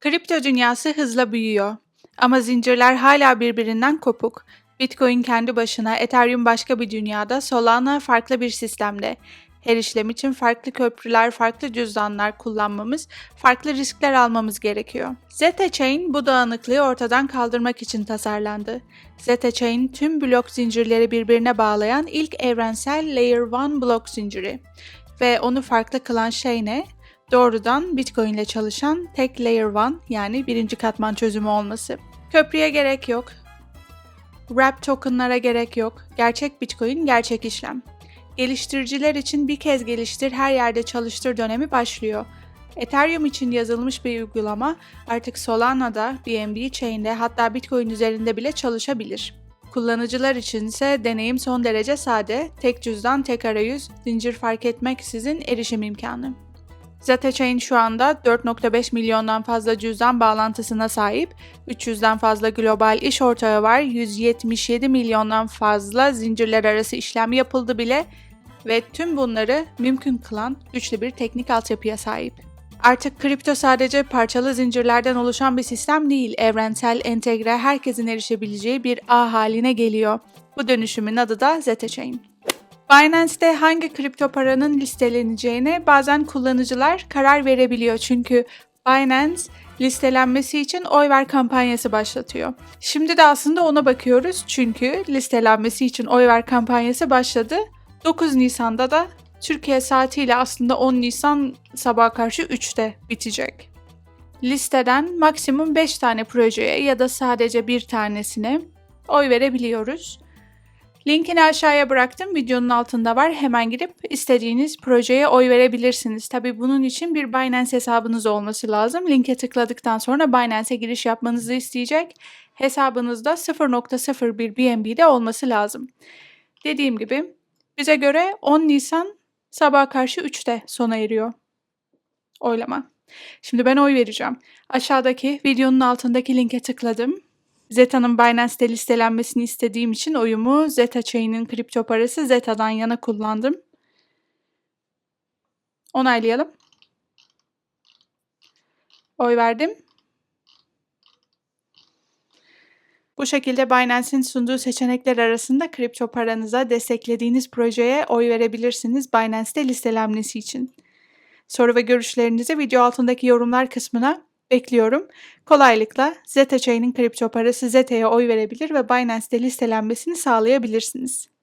Kripto dünyası hızla büyüyor. Ama zincirler hala birbirinden kopuk. Bitcoin kendi başına, Ethereum başka bir dünyada, Solana farklı bir sistemde. Her işlem için farklı köprüler, farklı cüzdanlar kullanmamız, farklı riskler almamız gerekiyor. Zeta Chain bu dağınıklığı ortadan kaldırmak için tasarlandı. Zeta Chain tüm blok zincirleri birbirine bağlayan ilk evrensel Layer 1 blok zinciri. Ve onu farklı kılan şey ne? Doğrudan Bitcoin ile çalışan tek Layer 1 yani birinci katman çözümü olması. Köprüye gerek yok. Wrap tokenlara gerek yok. Gerçek Bitcoin, gerçek işlem. Geliştiriciler için bir kez geliştir, her yerde çalıştır dönemi başlıyor. Ethereum için yazılmış bir uygulama artık Solana'da, BNB Chain'de hatta Bitcoin üzerinde bile çalışabilir. Kullanıcılar için ise deneyim son derece sade, tek cüzdan, tek arayüz, zincir fark etmeksizin erişim imkanı. Zeta Chain şu anda 4.5 milyondan fazla cüzdan bağlantısına sahip, 300'den fazla global iş ortağı var, 177 milyondan fazla zincirler arası işlem yapıldı bile ve tüm bunları mümkün kılan güçlü bir teknik altyapıya sahip. Artık kripto sadece parçalı zincirlerden oluşan bir sistem değil, evrensel, entegre, herkesin erişebileceği bir ağ haline geliyor. Bu dönüşümün adı da Zeta Chain. Binance'te hangi kripto paranın listeleneceğine bazen kullanıcılar karar verebiliyor çünkü Binance listelenmesi için oy ver kampanyası başlatıyor. Şimdi de aslında ona bakıyoruz çünkü listelenmesi için oy ver kampanyası başladı. 9 Nisan'da da Türkiye saatiyle aslında 10 Nisan sabah karşı 3'te bitecek. Listeden maksimum 5 tane projeye ya da sadece bir tanesine oy verebiliyoruz. Linkini aşağıya bıraktım. Videonun altında var. Hemen girip istediğiniz projeye oy verebilirsiniz. Tabi bunun için bir Binance hesabınız olması lazım. Linke tıkladıktan sonra Binance'e giriş yapmanızı isteyecek. Hesabınızda 0.01 BNB'de olması lazım. Dediğim gibi bize göre 10 Nisan sabah karşı 3'te sona eriyor oylama. Şimdi ben oy vereceğim. Aşağıdaki videonun altındaki linke tıkladım. Zeta'nın Binance'te listelenmesini istediğim için oyumu Zeta Chain'in kripto parası Zeta'dan yana kullandım. Onaylayalım. Oy verdim. Bu şekilde Binance'in sunduğu seçenekler arasında kripto paranıza desteklediğiniz projeye oy verebilirsiniz Binance'te listelenmesi için. Soru ve görüşlerinizi video altındaki yorumlar kısmına bekliyorum. Kolaylıkla Zeta Chain'in kripto parası Zeta'ya oy verebilir ve Binance'te listelenmesini sağlayabilirsiniz.